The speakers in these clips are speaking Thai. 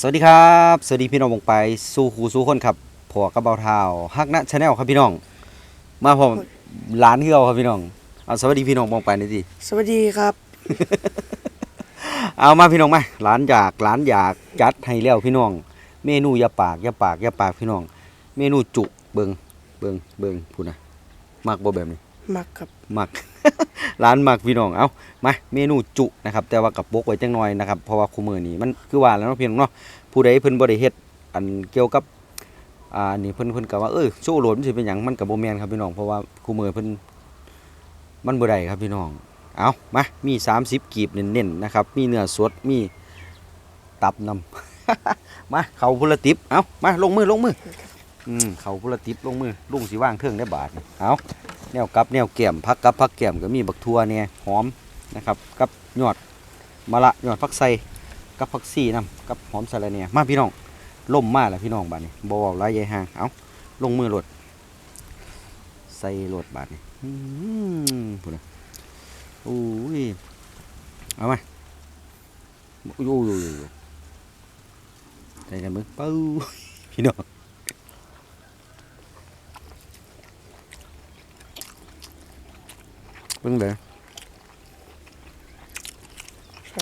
สวัสดีครับ สวัสดีพี่น้องวงไปสู่ครูสู่คนครับผัวกระเบาเท้าฮักนะชาแนลครับพี่น้อง มาผมร้านที่เราครับพี่น้องเอาสวัสดีพี่น้องวงไปหน่อยสิสวัสดีครับ เอามาพี่น้องมาร้านอยากร้านอยากจัดให้แล้วพี่น้อง เมนูอย่าปากอย่าปากอย่าปากพี่น้อง เมนูจุเบิงเบิงเบิงพูดนะมักบ่แบบนี้มักครับมัก ร้านมักพี่น้องเอามาเมนูจุนะครับแต่ว่ากับปกไว้จังหน่อยนะครับเพราะว่าคู่มือนี้มันคือว่าแล้วเนาะพี่น้องเนาะผู้ใดเพิ่นบ่ได้เฮ็ดอันเกี่ยวกับอ่านี่เพิ่นเพิ่นก็ว่าเอ้ยโชว์โหลดมันสิเป็นหยังมันก็บ่แม่นครับพี่น้องเพราะว่าคู่มือเพิ่นมันบ่ได้ครับพี่น้องเอามามี 30 กีบเน้นๆนะครับมีเนื้อสดมีตับนำมาเขาพุลติบเอามาลงมือลงมืออืมเขาพุลติบลงมือลุงสิว่างเทิงได้บาทเอา แนวกับแนวแก้มพักกับพักแก้มก็มีบักทั่วเนี่ยหอมนะครับกับยอดมะละยอดพักไซกับพักซี่นํกับหอมสะระเนี่ยมาพี่น้องล่มมาแล้วพี่น้องบาดนี้บ่เว้าหลายใหญ่ห่างเอาลงมือโหลดใส่โหลดบาดนี้อืมพุ่นน่ะโอ้ยเอามาโอ้ยใส่กันมึงเป้าพี่น้อง เบิ่งเด้อ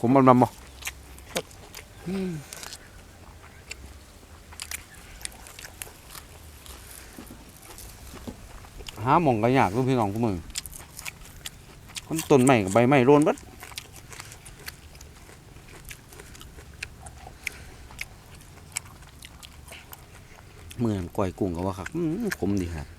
ขมมันมาบ่หาหม่องก็ยากลูกพี่น้องกูมึงคนต้นใหม่กับใบไม้โรนเบัดเมื่อนก้อยกุ้งก็ว่าครับอื้อขมดีครับ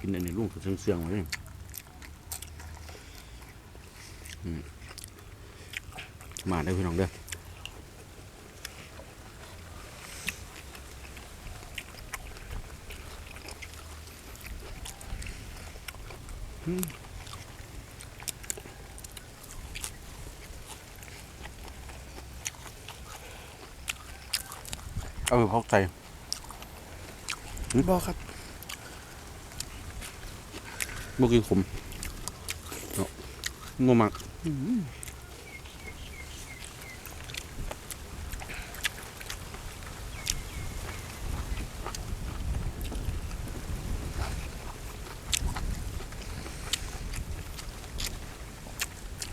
กินอันนี้ลูกเสื่องเสื่องๆมาเลยมาได้พี่น้องเด้อเอาไปพอกใส่บอกครับ บ่กินขมเนาะงัวมัก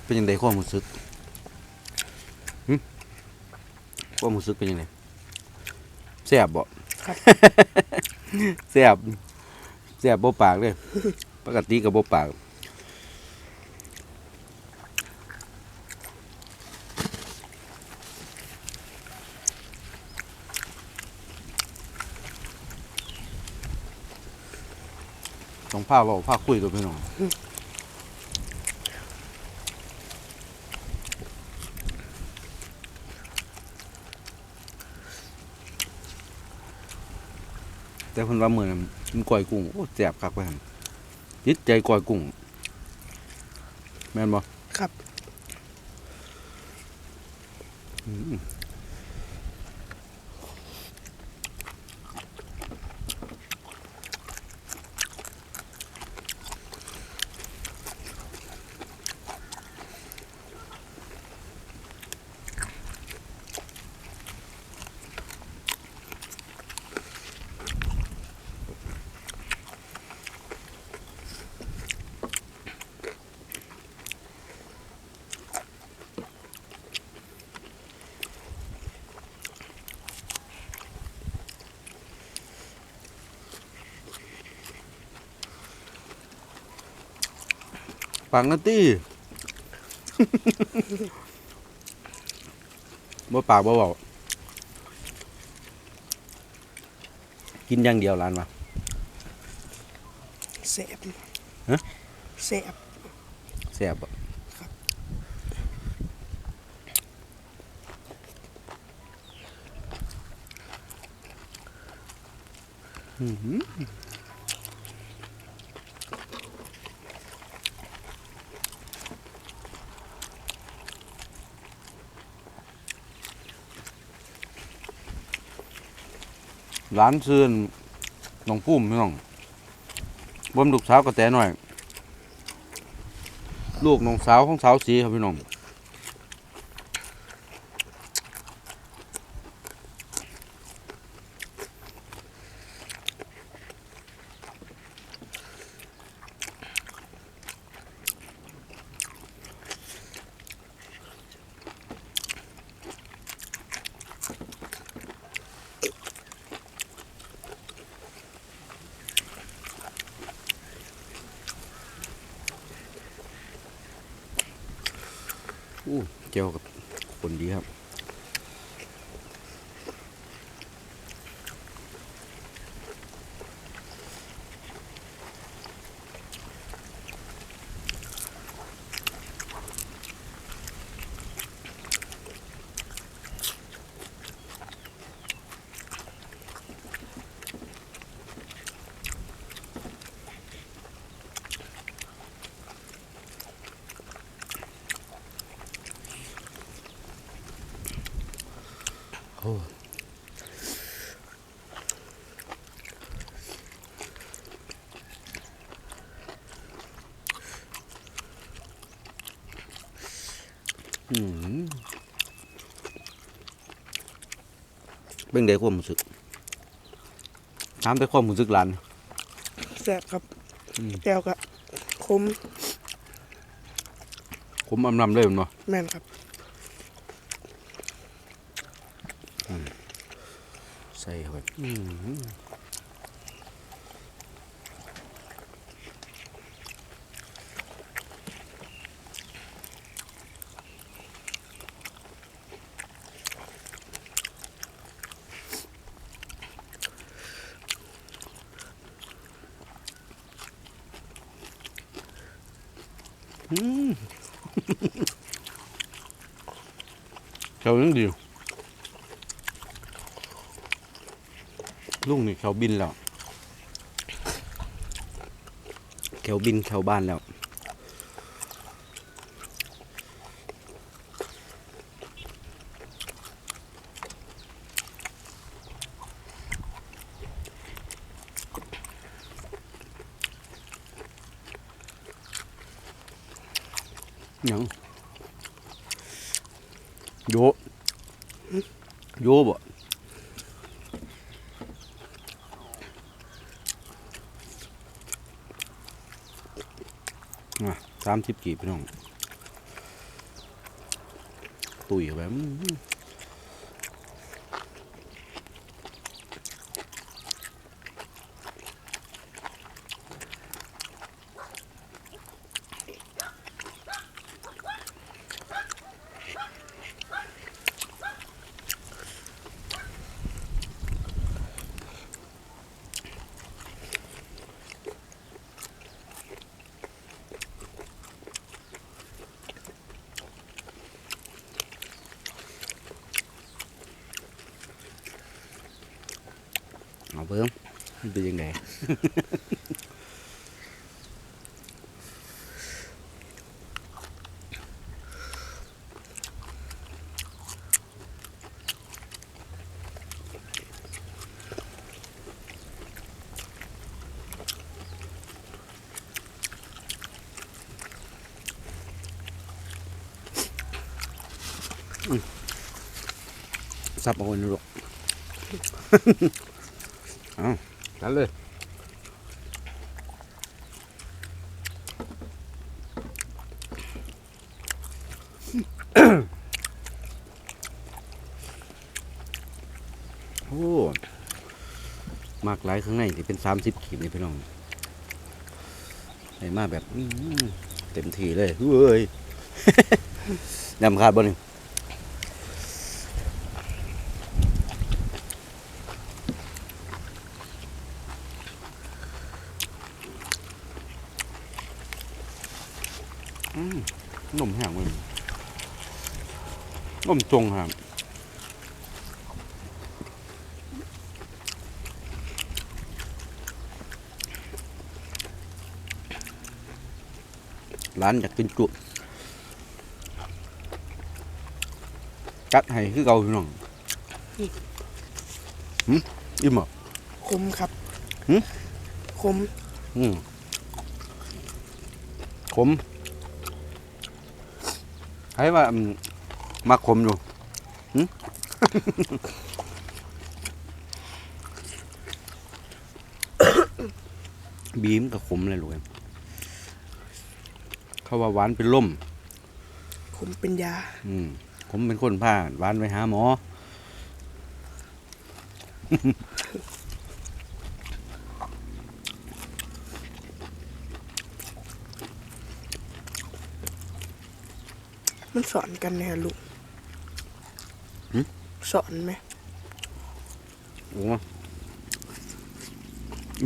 เป็นยังไงความรู้สึกหึความรู้สึกเป็นยังไงแซ่บบ่ครับแซ่บแซ่บบ่ปากเลย ปกติกับบปากต้องผ้าเว่าผ้าคุยกับพี่น้องแต่เพิ่นว่ามือนั้นกินก้อยกุ้งโอ้แซ่บคักไปหัน จิตใจก้อยกุ้ง แม่นบ่ครับ ปากนาตี้บ่ปากบ่เว้ากินอย่างเดียวร้านมาแสบฮะแสบแซ่บบ่ครับอื้อ หือร้านซื่นน้องพุ่มพี่น้องบ่มลูกสาวก็แต่หน่อย ลูกน้องสาวของสาวสีครับพี่น้อง อู้เจียวกับคนดีครับ โอ้อืม เบ่งได้ความรู้สึกถามแต่ความรู้สึกหลาน แซ่บครับอืม แก้วกะคมผมอำลำเลยแมันบ่แม่นครับ ใส่เข้าไป เขายังดีลุงนี่เขาบินแล้วเขาบินเขาบ้านแล้วหยัง ยโยบ่สามสิบกี่พี่น้อง ตุยแบบไปอื้อหือเอาเพิ่มมัน เป็นยังไงซับเอาไว้นะลูกเอากั นเลยโอ้มากหลายข้างในที่เป็นสามสิบขีดนี่พี่น้องใส่มาแบบเต็มทีเลยเฮ้ยยำขาดบ่นี่อืมนมแห้งเลย นมจงครับร้านอยากกินจุจัดให้คือเก่าพี่น้องหึอิ่มเหรอขมครับหึขมอืมขมให้ว่าอื มมักขมอยู่หึบีมกับขมเลยลูกเอ้ยเขาว่าหวานเป็นล่ม ขมเป็นยา อืมผมเป็นคนพาหวานไปหาหมอ มันสอนกันเนี่ยลูกหึ สอนไหมโอ้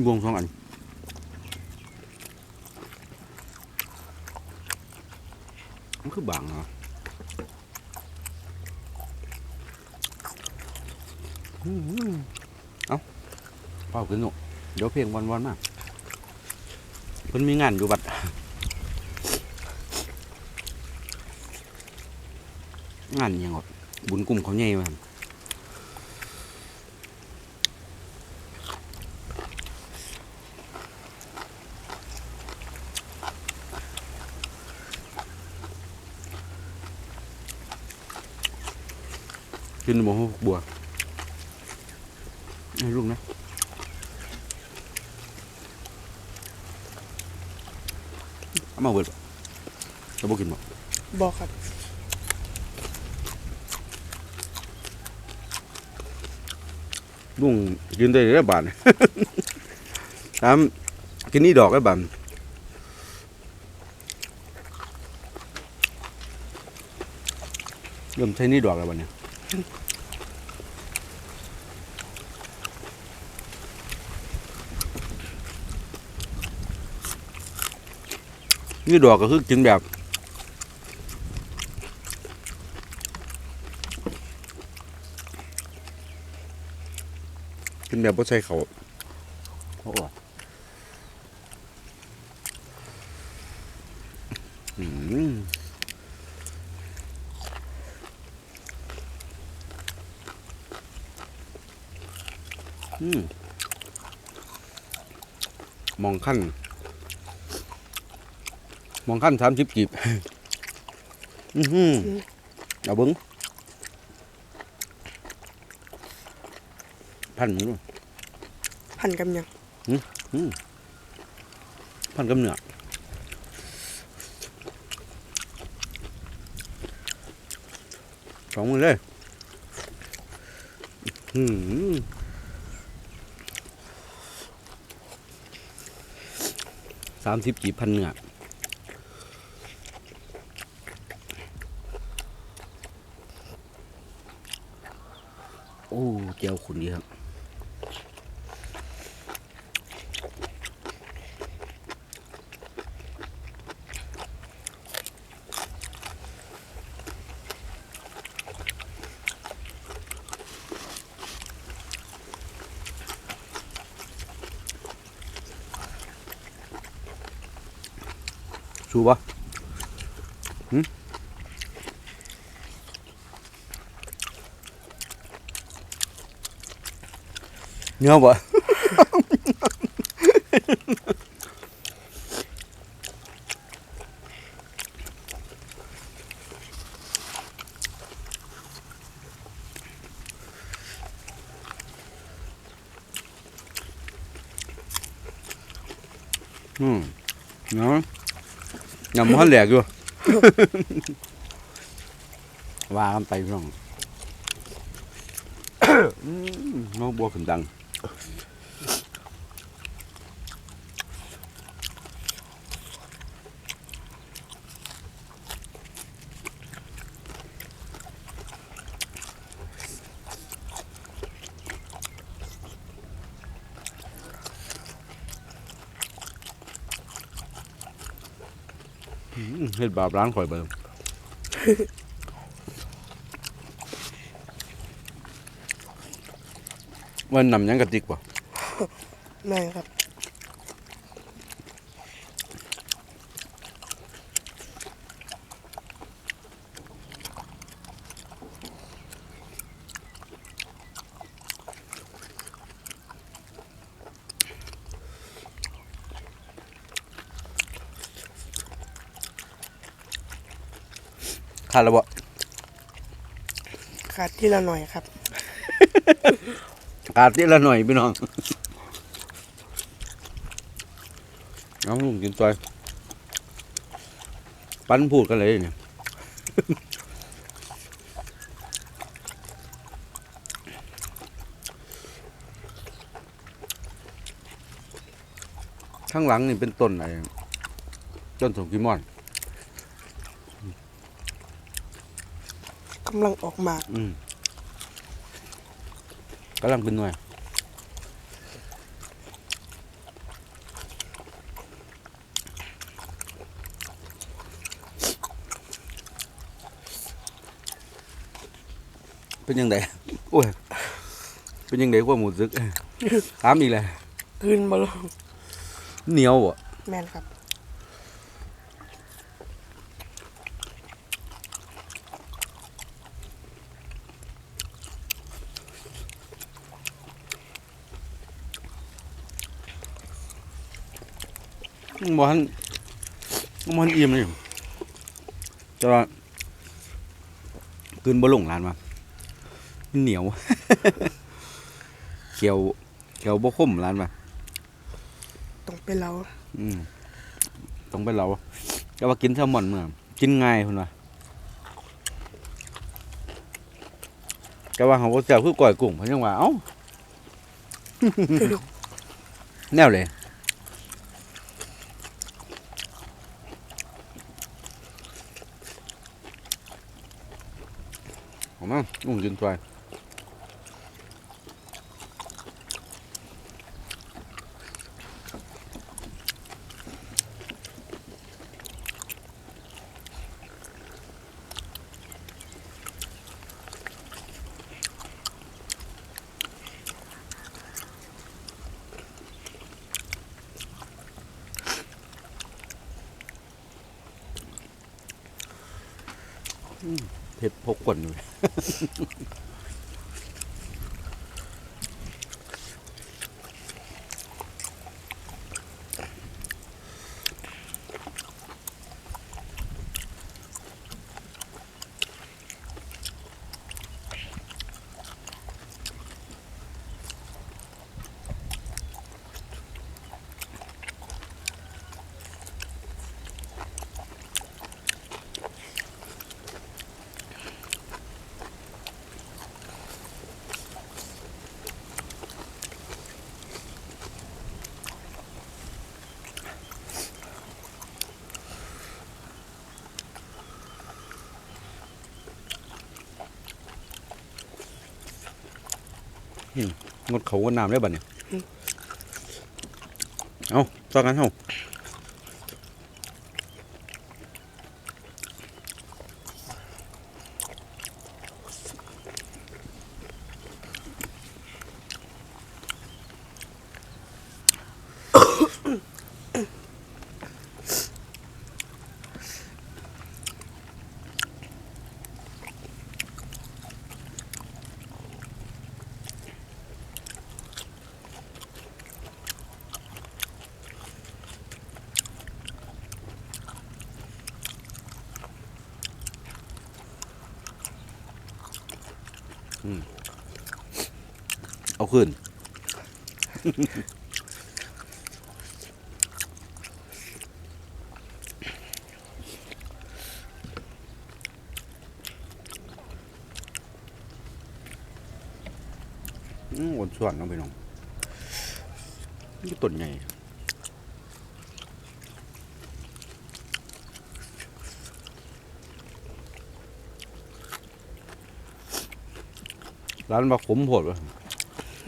บวงสองอันมันคือบางเหรอเอ้าเป่าขึ้นหนูเดี๋ยวเพลงวันวันมากเพิ่นมีงานอยู่บัดงานยังอดบุญกลุ่มเขาใหญ่มาก นหมูบัวให้ลูกนะเอามาเบิดบ่จะบ่กินบ่บอกครับลุงกินได้ได้บาทตามกินนี่ดอกได้บาทเริ่มใช้นี่ดอกแล้วบัดเนี่ย นี่ดอกก็คือกินแบบกินแบบบ่ใส่เขาโอ้มอืมมอง ขั้นมองขั้นสามสิบกีบอือหือเอาเบิ้งพันหมึงดูพันกับหยังพันกับเนื้อสองมือเลย อืมามสิบกี่พันเนื้อโอ้เจียวขุนดีครับ ชูปะหึเนื้อปะ อืมเนาะ ยำมันแหลกอยู่ ว่ากันไปพี่น้องอืมน้องบัวขึ้นดัง เฮ็ดบาปร้านข่อยเบิ่มวันนำหยังกระติกบ่แม่ครับ ขาดแล้วบ่ขาดที่ละหน่อยครับ ขาดนิดละหน่อยพี่น้องเอาลุงกินซอยปั้นพูดกันเลยเนี่ยข้างหลังนี่เป็นต้นอะไรต้นสมกิมอน กำลังออกหมากอืมกำลังเป็นหน่วยเป็นยังไงโอ้ยเป็นยังไงกว่าหมูซึกถามอีกเลยขึ้นมาลงเหนียวอะ แม่นครับ มันมันอิ่มเลยแต่ว่ากินบะหลงร้านมามันเหนียวเขียวเขียวบะคมร้านมาต้องไปเราอืมต้องไปเราแต่ว่ากินแซลมอนเมื่อกินง่ายคุณว่าแต่ว่าเขาก็แซ่บคือก่อยกุ้งเพราะยังว่าเอ้าแนวเลยเอา มาลุงกินตัว เพชรพกกวนลย งดเขาก็น้ำได้บัดเนี่ยเอาต่อกันเฮา เอาขึ้น อืมหวานส่วนน้องพี่น้องนี่ต้นใหญ่ร้านมาขมโผดวะ อ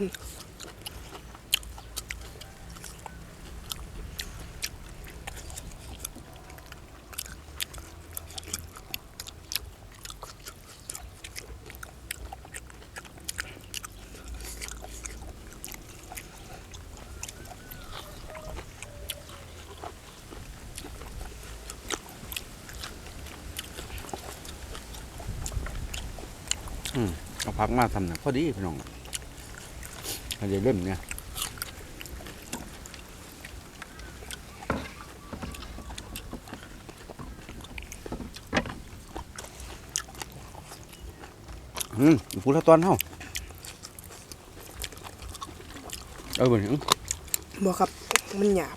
ืมเอาพักมาทำนะพอดีพี่น้อง อันนี้เล่มเนี่ยอืมพูดละตอนเฮาเอาบ่นี่บ่ครับ มันหยาบ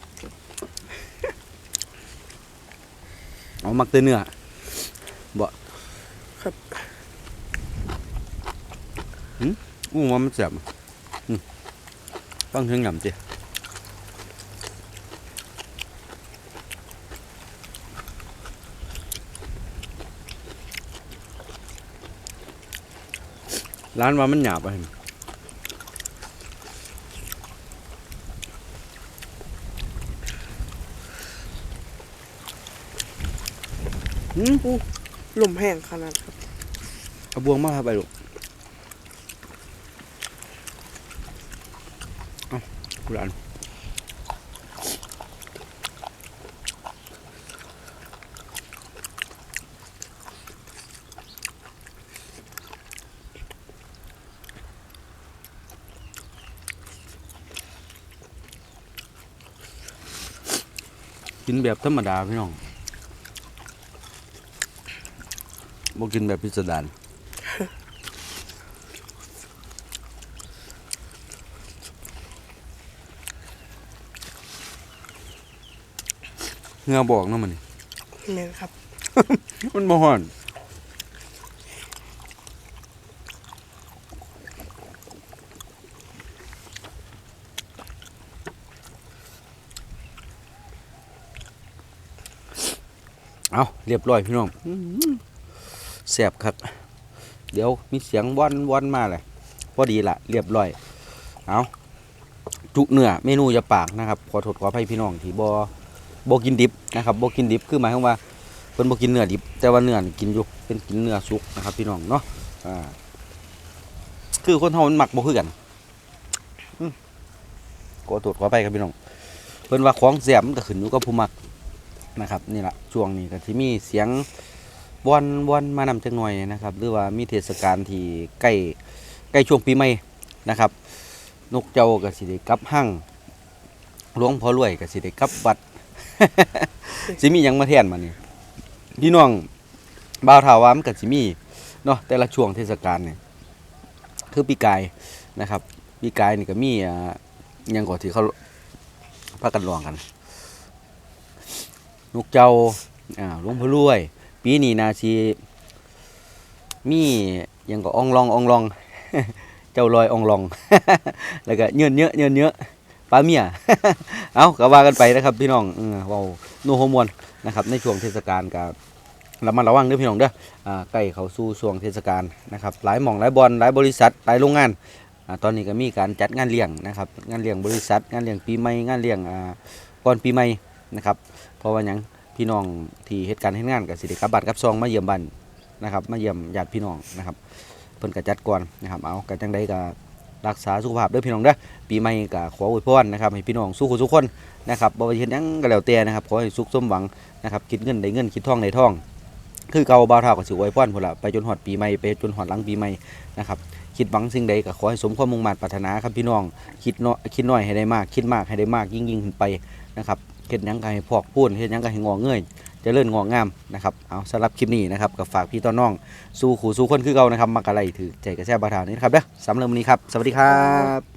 เอามักแต่เนื้อครับอู้ว่ามันแซ่บอืม ฟังถึงหยำจิร้านว่ามันหยาบไปอืมลมแห้งขนาดครับเอาบวงมาครับไปลูก เอาคุณอันกินแบบธรรมดาพี่น้องบ่กินแบบพิสดาร เหงือบอกเนาะมันนี่แม่นครับ มันบ่ฮ้อนเอาเรียบร้อยพี่น้องอื้อหือแซ่บครับ เดี๋ยวมีเสียงวันวันมาเลยพอดีละเรียบร้อยเอาจุเนื้อเมนูจะปากนะครับ ขอโทษขออภัยพี่น้องที่บ่ บกินดิบนะครับบกินดิบคือหมายความว่าเพิ่นบกินเนื้อดิบ แต่ว่าเนื้อนี่กินอยู่เป็นกินเนื้อสุกนะครับพี่น้องเนาะอ่าคือคนเฮามันหมักบ่คือกันอืมขอโทษขอไปครับพี่น้องเพิ่นว่าของแซ่บมันก็ขึ้นอยู่กับผู้มักนะครับนี่แหละช่วงนี้ก็สิมีเสียงบอนบอนมานำจักหน่อยนะครับ หรือว่ามีเทศกาลที่ใกล้ใกล้ช่วงปีใหม่นะครับ นกเจ้าก็สิได้กลับห้างหลวงพ่อรวยก็สิได้กลับวัด สิมีหยังมาแทนมานี่พี่น้องบ่าวถาวามกับสิมีเนาะแต่ละช่วงเทศกาลเนี่ยคือปีกายนะครับปีกายนี่ก็มีอ่าอิหยังก่อนที่เขาพากันลองกันนกเจ้าอ่าหลวงพ่อรวย ปีนี้นาชีมียังก็อองลองอองลอง เจ้าลอยอองลอง แล้วก็เนื้อเนื้อเนื้อเนื้อ ปลาเมีย เอาก็ว่ากันไปนะครับพี่น้องเออเว้าโนโฮมวนนะครับในช่วงเทศกาลกับระมัดระวังเด้อพี่น้องเด้ออ่าใกล้เขาสู่ช่วงเทศกาลนะครับหลายหม่องหลายบอลหลายบริษัทหลายโรงงานอ่าตอนนี้ก็มีการจัดงานเลี้ยงนะครับงานเลี้ยงบริษัท งานเลี้ยงปีใหม่งานเลี้ยงอ่าก่อนปีใหม่นะครับเพราะว่าหยังพี่น้องที่เหตุการณ์เฮ็ดงานก็สิได้กลับบ้านกลับซองมาเยี่ยมบ้านนะครับมาเยี่ยมญาติพี่น้องนะครับเพิ่นก็จัดก่อนนะครับเอากันจังไดก็ รักษาสุขภาพด้อพี่น้องเด้อปีใหม่ก็ขออวยพรนะครับให้พี่น้องสู้คนทุกคนนะครับบ่ว่าเฮ็ดหยังก็แล้วแต่นะครับขอให้สุขสมหวังนะครับคิดเงินได้เงินคิดท่องได้ท่อง คือเก่าบ่าวเท่ากับสิอวยพรพุ่นละไปจนหอดปีใหม่ไปจนหอดหลังปีใหม่นะครับคิดหวังสิ่งใดก็ขอให้สมความมุ่งมั่นปรารถนาครับพี่น้องคิดน้อยคิดน้อยให้ได้มาก คิดมากให้ได้มากยิ่งยิ่งขึ้นไปนะครับเฮ็ดหยังก็ให้พอกพูนเฮ็ดหยังก็ให้งอเงย เจริญงอกงามนะครับเอาสำหรับคลิปนี้นะครับก็ฝากพี่ต้อนน้อง สู้ขู่สู้คนคือเก่านะครับมักอะไรถือใจกระแซบบาทานี้นะครับเด้อสำหรับวันนี้ครับ สวัสดีครับ